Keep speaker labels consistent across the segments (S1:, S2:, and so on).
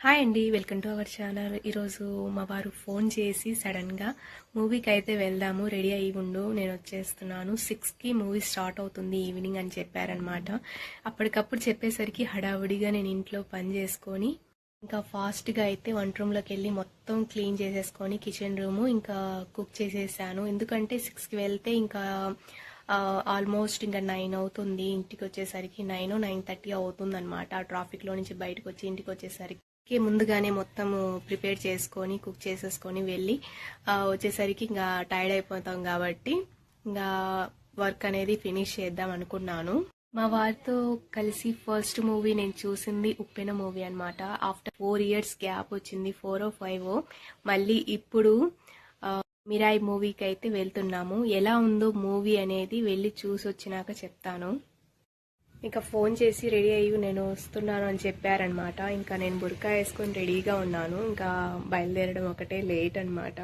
S1: Hi అండి welcome to our channel. ఈరోజు మా వారు ఫోన్ చేసి సడన్గా మూవీకి అయితే వెళ్దాము రెడీ అయ్యి ఉండు నేను వచ్చేస్తున్నాను. సిక్స్కి మూవీ స్టార్ట్ అవుతుంది ఈవినింగ్ అని చెప్పారనమాట అప్పటికప్పుడు చెప్పేసరికి హడావుడిగా నేను ఇంట్లో పని చేసుకొని ఇంకా ఫాస్ట్గా అయితే వంట రూమ్లోకి వెళ్ళి మొత్తం క్లీన్ చేసేసుకొని కిచెన్ రూము ఇంకా కుక్ చేసేసాను. ఎందుకంటే సిక్స్కి వెళ్తే ఇంకా ఆల్మోస్ట్ ఇంకా నైన్ అవుతుంది. ఇంటికి వచ్చేసరికి నైన్ నైన్ థర్టీ అవుతుంది అనమాట ట్రాఫిక్లో నుంచి బయటకు వచ్చి ఇంటికి వచ్చేసరికి. ముందుగానే మొత్తం ప్రిపేర్ చేసుకొని కుక్ చేసేసుకొని వెళ్ళి వచ్చేసరికి ఇంకా టైర్డ్ అయిపోతాం కాబట్టి ఇంకా వర్క్ అనేది ఫినిష్ చేద్దాం అనుకున్నాను. మా వారితో కలిసి ఫస్ట్ మూవీ నేను చూసింది ఉప్పెన మూవీ అనమాట ఆఫ్టర్ ఫోర్ ఇయర్స్ గ్యాప్ వచ్చింది ఫోర్ ఓ ఫైవ్ మళ్ళీ ఇప్పుడు మిరాయి మూవీకి అయితే వెళ్తున్నాము. ఎలా ఉందో మూవీ అనేది వెళ్ళి చూసి వచ్చినాక చెప్తాను. ఇంకా ఫోన్ చేసి రెడీ అయ్యి నేను వస్తున్నాను అని చెప్పారనమాట ఇంకా నేను బుర్కా వేసుకొని రెడీగా ఉన్నాను. ఇంకా బయలుదేరడం ఒకటే లేట్ అనమాట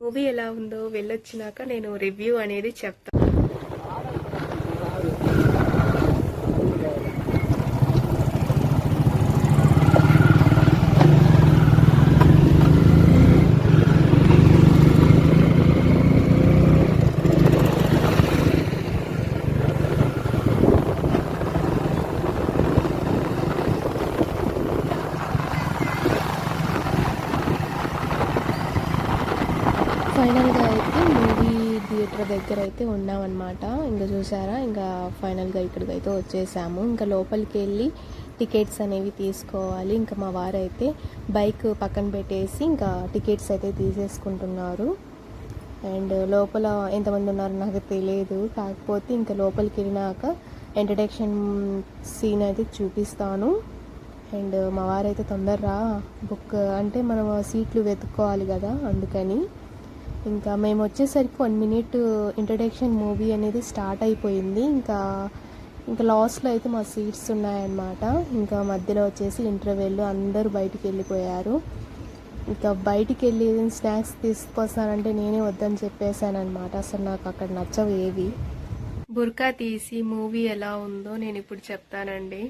S1: మూవీ ఎలా ఉందో వెళ్ళొచ్చినాక నేను రివ్యూ అనేది చెప్తాను ఫైనల్గా అయితే మూవీ థియేటర్ దగ్గర అయితే ఉన్నామన్నమాట. ఇంకా చూసారా? ఇంకా ఫైనల్గా ఇక్కడికి అయితే వచ్చేసాము. ఇంకా లోపలికి వెళ్ళి టికెట్స్ అనేవి తీసుకోవాలి. ఇంకా మా వారు అయితే బైక్ పక్కన పెట్టేసి ఇంకా టికెట్స్ అయితే తీసేసుకుంటున్నారు. అండ్ లోపల ఎంతమంది ఉన్నారో నాకు తెలియదు. కాకపోతే ఇంకా లోపలికి వెళ్ళినాక ఎంటర్టైన్షన్ సీన్ అయితే చూపిస్తాను. అండ్ మా వారైతే తొందరగా బుక్ అంటే మనం సీట్లు వెతుక్కోవాలి కదా అందుకని. ఇంకా మేము వచ్చేసరికి వన్ మినిట్ ఇంట్రడక్షన్ మూవీ అనేది స్టార్ట్ అయిపోయింది. ఇంకా ఇంకా లాస్ట్లో అయితే మా సీట్స్ ఉన్నాయన్నమాట. ఇంకా మధ్యలో వచ్చేసి ఇంటర్వెల్ అందరూ బయటికి వెళ్ళిపోయారు. ఇంకా బయటికి వెళ్ళి స్నాక్స్ తీసుకొస్తానంటే నేనే వద్దని చెప్పేశాను అనమాట అసలు నాకు అక్కడ నచ్చవు ఏవి. బుర్కా తీసి మూవీ ఎలా ఉందో నేను ఇప్పుడు చెప్తానండి.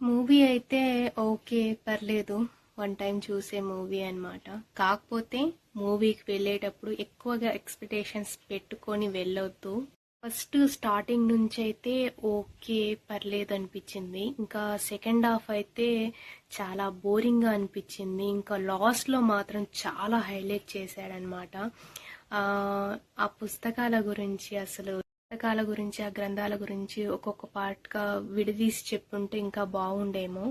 S1: మూవీ అయితే ఓకే పర్లేదు. వన్ టైం చూసే మూవీ అనమాట కాకపోతే మూవీకి వెళ్ళేటప్పుడు ఎక్కువగా ఎక్స్పెక్టేషన్స్ పెట్టుకొని వెళ్ళొద్దు. ఫస్ట్ స్టార్టింగ్ నుంచి అయితే ఓకే పర్లేదు అనిపించింది. ఇంకా సెకండ్ హాఫ్ అయితే చాలా బోరింగ్గా అనిపించింది. ఇంకా లాస్ట్లో మాత్రం చాలా హైలైట్ చేశాడనమాట ఆ ఆ పుస్తకాల గురించి అసలు పుస్తకాల గురించి ఆ గ్రంథాల గురించి ఒక్కొక్క పార్ట్గా విడదీసి చెప్పుంటే ఇంకా బాగుండేమో.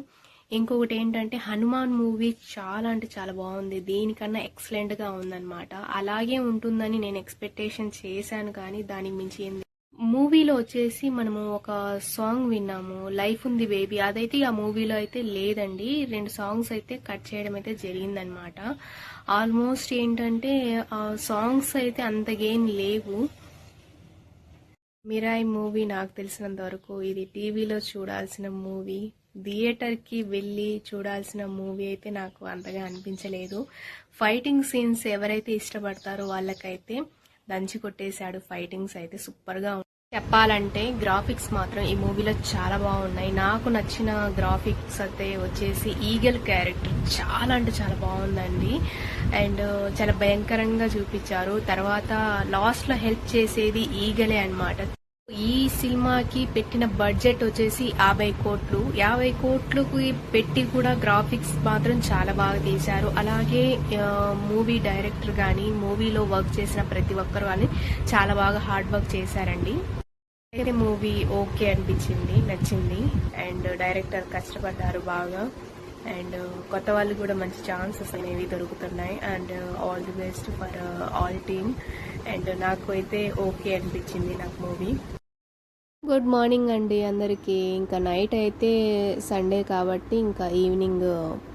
S1: ఇంకొకటి ఏంటంటే హనుమాన్ మూవీ చాలా అంటే చాలా బాగుంది. దీనికన్నా ఎక్సలెంట్గా ఉందన్నమాట. అలాగే ఉంటుందని నేను ఎక్స్పెక్టేషన్ చేశాను కానీ దానికి మించి ఏంది మూవీలో వచ్చేసి మనము ఒక సాంగ్ విన్నాము లైఫ్ ఉంది బేబీ. అదైతే ఆ మూవీలో అయితే లేదండి. రెండు సాంగ్స్ అయితే కట్ చేయడం అయితే జరిగిందనమాట ఆల్మోస్ట్ ఏంటంటే ఆ సాంగ్స్ అయితే అంతగేం లేవు. మిరాయి మూవీ నాకు తెలిసినంత వరకు ఇది టీవీలో చూడాల్సిన మూవీ. థియేటర్కి వెళ్ళి చూడాల్సిన మూవీ అయితే నాకు అంతగా అనిపించలేదు. ఫైటింగ్ సీన్స్ ఎవరైతే ఇష్టపడతారో వాళ్ళకైతే దంచి కొట్టేశాడు. ఫైటింగ్స్ అయితే సూపర్గా ఉన్నాయి చెప్పాలంటే గ్రాఫిక్స్ మాత్రం ఈ మూవీలో చాలా బాగున్నాయి. నాకు నచ్చిన గ్రాఫిక్స్ అయితే వచ్చేసి ఈగల్ క్యారెక్టర్ చాలా అంటే చాలా బాగుందండి. అండ్ చాలా భయంకరంగా చూపించారు. తర్వాత లాస్ట్లో హెల్ప్ చేసేది ఈగలే అన్నమాట. ఈ సినిమాకి పెట్టిన బడ్జెట్ వచ్చేసి యాభై కోట్లు. యాభై కోట్లకి పెట్టి కూడా గ్రాఫిక్స్ మాత్రం చాలా బాగా తీశారు. అలాగే మూవీ డైరెక్టర్ కానీ మూవీలో వర్క్ చేసిన ప్రతి ఒక్కరు కానీ చాలా బాగా హార్డ్ వర్క్ చేశారండి. అయితే మూవీ ఓకే అనిపించింది నచ్చింది. అండ్ డైరెక్టర్ కష్టపడ్డారు బాగా. అండ్ కొత్త వాళ్ళు కూడా మంచి ఛాన్సెస్ అనేవి దొరుకుతున్నాయి. And all the best for all team. And నాకు అయితే ఓకే అనిపించింది నాకు మూవీ. గుడ్ మార్నింగ్ అండి అందరికీ. ఇంకా నైట్ అయితే సండే కాబట్టి ఇంకా ఈవినింగ్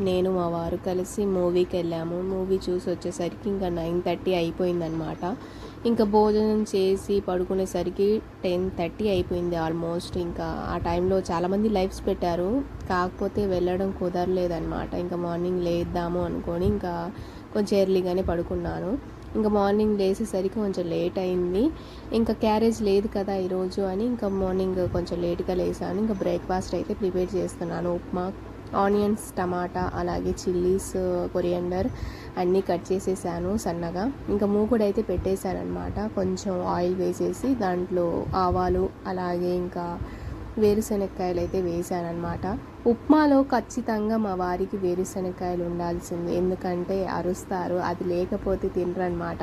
S1: నేను మా వారు కలిసి మూవీకి వెళ్ళాము. మూవీ చూసి వచ్చేసరికి ఇంకా నైన్ థర్టీ అయిపోయిందనమాట ఇంకా భోజనం చేసి పడుకునేసరికి టెన్ థర్టీ అయిపోయింది ఆల్మోస్ట్. ఇంకా ఆ టైంలో చాలామంది లైఫ్స్ పెట్టారు. కాకపోతే వెళ్ళడం కుదరలేదనమాట ఇంకా మార్నింగ్ లేద్దాము అనుకొని ఇంకా కొంచెం ఎర్లీగానే పడుకున్నాను. ఇంకా మార్నింగ్ లేచేసరికి కొంచెం లేట్ అయింది. ఇంకా క్యారేజ్ లేదు కదా ఈరోజు అని ఇంకా మార్నింగ్ కొంచెం లేట్గా లేసాను. ఇంకా బ్రేక్ఫాస్ట్ అయితే ప్రిపేర్ చేస్తున్నాను. ఉప్మా ఆనియన్స్ టమాటా అలాగే చిల్లీస్ కొరియండర్ అన్నీ కట్ చేసేసాను సన్నగా. ఇంకా మూకుడు అయితే పెట్టేశాను అనమాట కొంచెం ఆయిల్ వేసేసి దాంట్లో ఆవాలు అలాగే ఇంకా వేరుశనక్కాయలు అయితే వేసాను అనమాట ఉప్మాలో ఖచ్చితంగా మా వారికి వేరుశనక్కాయలు ఉండాల్సింది. ఎందుకంటే అరుస్తారు అది లేకపోతే తినరనమాట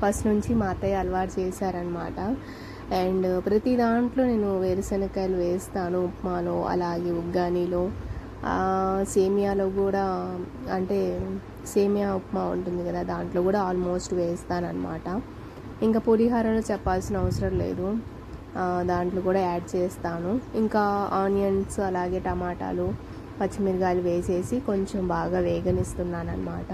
S1: ఫస్ట్ నుంచి మా అత్తయ్య అలవాటు చేశారనమాట అండ్ ప్రతి దాంట్లో నేను వేరుశనక్కాయలు వేస్తాను ఉప్మాలో అలాగే ఉగ్గానీలో. సేమియాలో కూడా అంటే సేమియా ఉప్మా ఉంటుంది కదా దాంట్లో కూడా ఆల్మోస్ట్ వేస్తానన్నమాట. ఇంకా పులిహారలో చెప్పాల్సిన అవసరం లేదు. దాంట్లో కూడా యాడ్ చేస్తాను. ఇంకా ఆనియన్స్ అలాగే టమాటాలు పచ్చిమిరకాయలు వేసేసి కొంచెం బాగా వేగనిస్తున్నాను అనమాట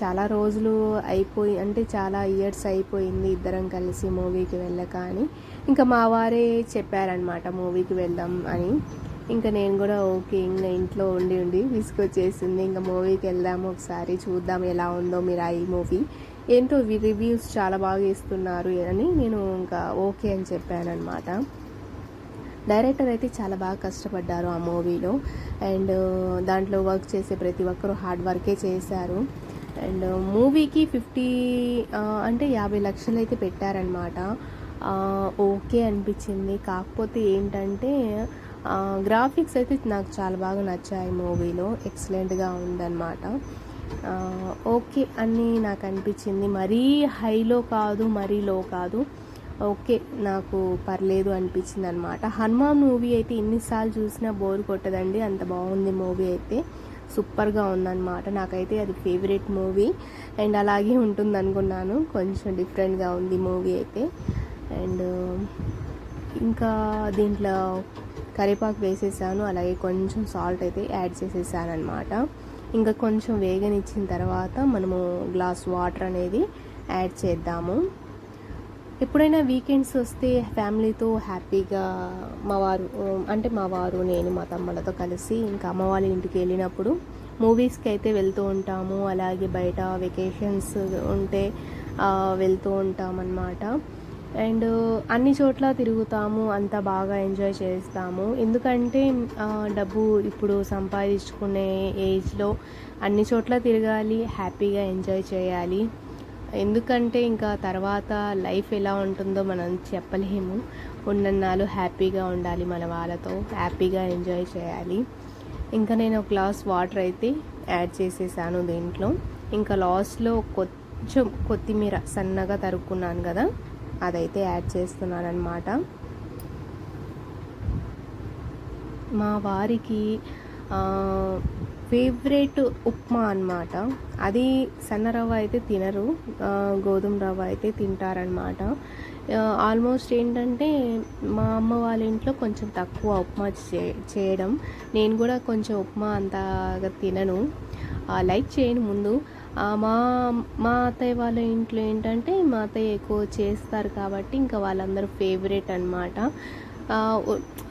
S1: చాలా రోజులు అయిపోయి అంటే చాలా ఇయర్స్ అయిపోయింది ఇద్దరం కలిసి మూవీకి వెళ్ళక అని. ఇంకా మా వారే చెప్పారనమాట మూవీకి వెళ్దాం అని. ఇంకా నేను కూడా ఓకే ఇంకా ఇంట్లో ఉండి ఉండి తీసుకొచ్చేసింది. ఇంకా మూవీకి వెళ్దాము ఒకసారి చూద్దాం ఎలా ఉందో మీరు ఈ మూవీ. ఏంటో రివ్యూస్ చాలా బాగా ఇస్తున్నారు అని నేను ఇంకా ఓకే అని చెప్పానమాట డైరెక్టర్ అయితే చాలా బాగా కష్టపడ్డారు ఆ మూవీలో. అండ్ uh, దాంట్లో వర్క్ చేసే ప్రతి ఒక్కరు హార్డ్ వర్కే చేశారు. అండ్ uh, మూవీకి ఫిఫ్టీ uh, అంటే యాభై లక్షలు అయితే పెట్టారనమాట ఓకే అనిపించింది. కాకపోతే ఏంటంటే గ్రాఫిక్స్ అయితే నాకు చాలా బాగా నచ్చాయి మూవీలో. ఎక్సలెంట్గా ఉందన్నమాట. ఓకే అని నాకు అనిపించింది. మరీ హైలో కాదు మరీ లో కాదు. ఓకే నాకు పర్లేదు అనిపించింది అనమాట హనుమాన్ మూవీ అయితే ఎన్నిసార్లు చూసినా బోర్ కొట్టదండి. అంత బాగుంది మూవీ అయితే. సూపర్గా ఉందన్నమాట. నాకైతే అది ఫేవరెట్ మూవీ. అండ్ అలాగే ఉంటుంది అనుకున్నాను కొంచెం డిఫరెంట్గా ఉంది మూవీ అయితే. అండ్ ఇంకా దీంట్లో కరివేపాకు వేసేసాను. అలాగే కొంచెం సాల్ట్ అయితే యాడ్ చేసేసాను అనమాట ఇంకా కొంచెం వేగనిచ్చిన తర్వాత మనము గ్లాస్ వాటర్ అనేది యాడ్ చేద్దాము. ఎప్పుడైనా వీకెండ్స్ వస్తే ఫ్యామిలీతో హ్యాపీగా మా వారు అంటే మా వారు నేను మా తమ్ముళ్ళతో కలిసి ఇంకా అమ్మ వాళ్ళ ఇంటికి వెళ్ళినప్పుడు మూవీస్కి అయితే వెళ్తూ ఉంటాము. అలాగే బయట వెకేషన్స్ ఉంటే వెళ్తూ ఉంటామన్నమాట. అన్నమాట అండ్ అన్ని చోట్ల తిరుగుతాము అంతా బాగా ఎంజాయ్ చేస్తాము. ఎందుకంటే డబ్బు ఇప్పుడు సంపాదించుకునే ఏజ్లో అన్ని చోట్ల తిరగాలి హ్యాపీగా ఎంజాయ్ చేయాలి. ఎందుకంటే ఇంకా తర్వాత లైఫ్ ఎలా ఉంటుందో మనం చెప్పలేము. ఉన్నన్నాళ్ళు హ్యాపీగా ఉండాలి మన వాళ్ళతో హ్యాపీగా ఎంజాయ్ చేయాలి. ఇంకా నేను ఒక గ్లాస్ వాటర్ అయితే యాడ్ చేసేసాను దీంట్లో. ఇంకా లాస్ట్లో కొంచెం కొత్తిమీర సన్నగా తరుక్కున్నాను కదా. అదైతే యాడ్ చేస్తున్నాను అనమాట మా వారికి ఫేవరెట్ ఉప్మా అన్నమాట. అది సన్న రవ్వ అయితే తినరు గోధుమ రవ్వ అయితే తింటారనమాట ఆల్మోస్ట్ ఏంటంటే మా అమ్మ వాళ్ళ ఇంట్లో కొంచెం తక్కువ ఉప్మా చే చేయడం. నేను కూడా కొంచెం ఉప్మా అంతగా తినను. లైక్ చేయను ముందు. మా మా అత్తయ్య వాళ్ళ ఇంట్లో ఏంటంటే మా అత్తయ్య ఎక్కువ చేస్తారు కాబట్టి ఇంకా వాళ్ళందరూ ఫేవరెట్ అనమాట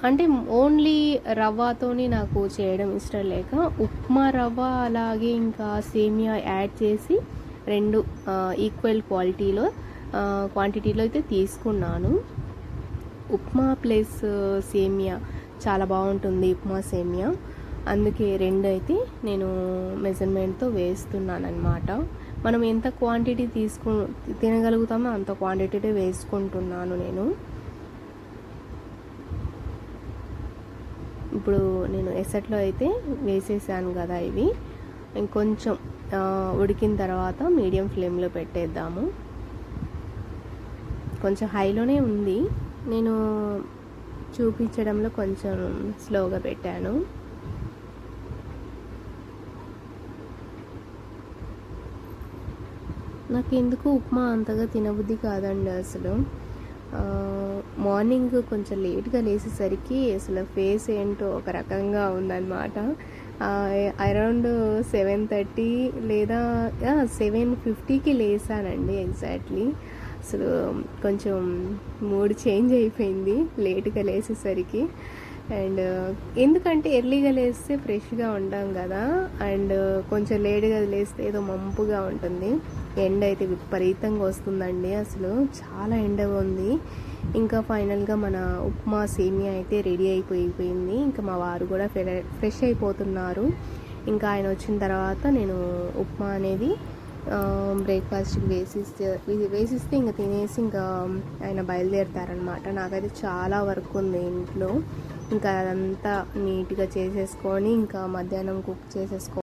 S1: అంటే ఓన్లీ రవ్వతోని నాకు చేయడం ఇష్టం లేక ఉప్మా రవ్వ అలాగే ఇంకా సేమియా యాడ్ చేసి రెండు ఈక్వల్ క్వాలిటీలో క్వాంటిటీలో అయితే తీసుకున్నాను. ఉప్మా ప్లస్ సేమియా చాలా బాగుంటుంది ఉప్మా సేమియా. అందుకే రెండు అయితే నేను మెజర్మెంట్తో వేస్తున్నాను అనమాట మనం ఎంత క్వాంటిటీ తీసుకు తినగలుగుతామో అంత క్వాంటిటీ వేసుకుంటున్నాను నేను. ఇప్పుడు నేను ఎసట్లో అయితే వేసేసాను కదా ఇవి. ఇంకొంచెం ఉడికిన తర్వాత మీడియం ఫ్లేమ్లో పెట్టేద్దాము. కొంచెం హైలోనే ఉంది. నేను చూపించడంలో కొంచెం స్లోగా పెట్టాను. నాకు ఎందుకు ఉప్మా అంతగా తినబుద్ధి కాదండి అసలు. మార్నింగ్ కొంచెం లేట్గా లేచేసరికి అసలు ఫేస్ ఏంటో ఒక రకంగా ఉందన్నమాట. అరౌండ్ సెవెన్ థర్టీ లేదా సెవెన్ ఫిఫ్టీకి లేసానండి ఎగ్జాక్ట్లీ. అసలు కొంచెం మూడ్ చేంజ్ అయిపోయింది లేట్గా లేచేసరికి అండ్ ఎందుకంటే ఎర్లీగా లేస్తే ఫ్రెష్గా ఉంటాం కదా అండ్ కొంచెం లేట్గా లేస్తే ఏదో మంపుగా ఉంటుంది. ఎండ అయితే విపరీతంగా వస్తుందండి అసలు. చాలా ఎండగా ఉంది. ఇంకా ఫైనల్గా మన ఉప్మా సేమియా అయితే రెడీ అయిపోయిపోయింది. ఇంకా మా వారు కూడా ఫ్రె- ఫ్రెష్ అయిపోతున్నారు. ఇంకా ఆయన వచ్చిన తర్వాత నేను ఉప్మా అనేది బ్రేక్ఫాస్ట్కి వేసిస్తే వేసిస్తే ఇంకా తినేసి ఇంకా ఆయన బయలుదేరుతారనమాట నాకైతే చాలా వర్క్ ఉంది ఇంట్లో. ఇంకా అదంతా నీట్గా చేసేసుకొని ఇంకా మధ్యాహ్నం కుక్ చేసేసుకో